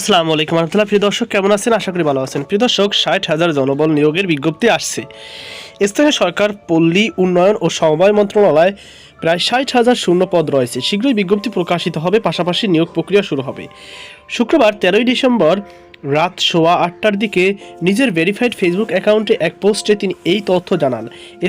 আসসালামু আলাইকুম রহমতুল্লাহ। প্রিয় দর্শক, কেমন আছেন? আশা করি ভালো আছেন। প্রিয় দর্শক, ষাট হাজার জনবল নিয়োগের বিজ্ঞপ্তি আসছে। স্থানীয় সরকার, পল্লী উন্নয়ন ও সমবায় মন্ত্রণালয় প্রায় ষাট হাজার শূন্য পদ রয়েছে। শীঘ্রই বিজ্ঞপ্তি প্রকাশিত হবে, পাশাপাশি নিয়োগ প্রক্রিয়া শুরু হবে। শুক্রবার তেরোই ডিসেম্বর রাত সোয়া আটটার দিকে নিজের ভেরিফাইড ফেসবুক অ্যাকাউন্টে এক পোস্টে তিনি এই তথ্য জানান।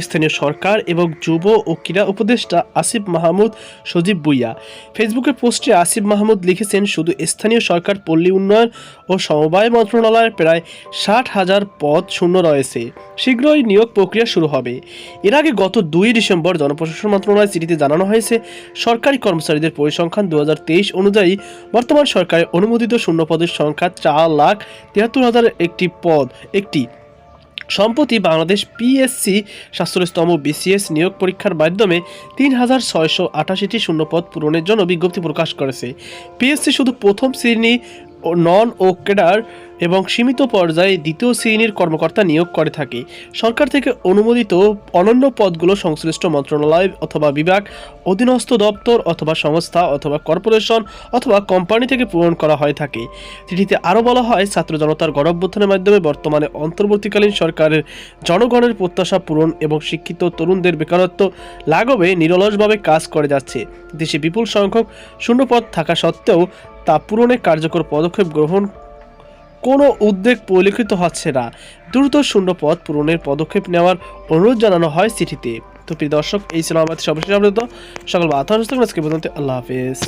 স্থানীয় সরকার এবং যুব ও ক্রীড়া উপদেষ্টা আসিফ মাহমুদ সজীব বুইয়া। ফেসবুকের পোস্টে আসিফ মাহমুদ লিখেছেন, শুধু স্থানীয় সরকার, পল্লী উন্নয়ন ও সমবায় মন্ত্রণালয়ের প্রায় ষাট হাজার পদ শূন্য রয়েছে। শীঘ্রই নিয়োগ প্রক্রিয়া শুরু হবে। এর আগে গত দুই ডিসেম্বর জনপ্রশাসন মন্ত্রণালয় চিঠিতে জানানো হয়েছে, সরকারি কর্মচারীদের পরিসংখ্যান দু হাজার তেইশ অনুযায়ী বর্তমান সরকারের অনুমোদিত শূন্য পদের সংখ্যা চার লাখ তিয়াত্তর হাজার একটি পদ, একটি সম্প্রতি বাংলাদেশ পিএসসি সাতচল্লিশতম বিসিএস নিয়োগ পরীক্ষার মাধ্যমে তিন হাজার ছয়শো আটাশিটি শূন্যপদ পূরণের জন্য বিজ্ঞপ্তি প্রকাশ করেছে। পিএসসি শুধু প্রথম শ্রেণি নন ও ক্যাডার এবং সীমিত পর্যায়ে দ্বিতীয় শ্রেণির কর্মকর্তা নিয়োগ করে থাকে। সরকার থেকে অনুমোদিত অনন্য পদগুলো সংশ্লিষ্ট মন্ত্রণালয় অথবা বিভাগ, অধীনস্থ দপ্তর অথবা সংস্থা অথবা কর্পোরেশন অথবা কোম্পানি থেকে পূরণ করা হয়ে থাকে। চিঠিতে আরও বলা হয়, ছাত্র জনতার গণঅভ্যুত্থানের মাধ্যমে বর্তমানে অন্তর্বর্তীকালীন সরকারের জনগণের প্রত্যাশা পূরণ এবং শিক্ষিত তরুণদের বেকারত্ব লাঘবে নিরলসভাবে কাজ করে যাচ্ছে। দেশে বিপুল সংখ্যক শূন্যপদ থাকা সত্ত্বেও তা পূরণে কার্যকর পদক্ষেপ গ্রহণ কোনো উদ্বেগ পরিলক্ষিত হচ্ছে না। দ্রুত শূন্য পদ পূরণের পদক্ষেপ নেওয়ার অনুরোধ জানানো হয় চিঠিতে তো প্রিয় দর্শক, এই আমাদের সর্বশেষ সকল পর্যন্ত আল্লাহ হাফেজ।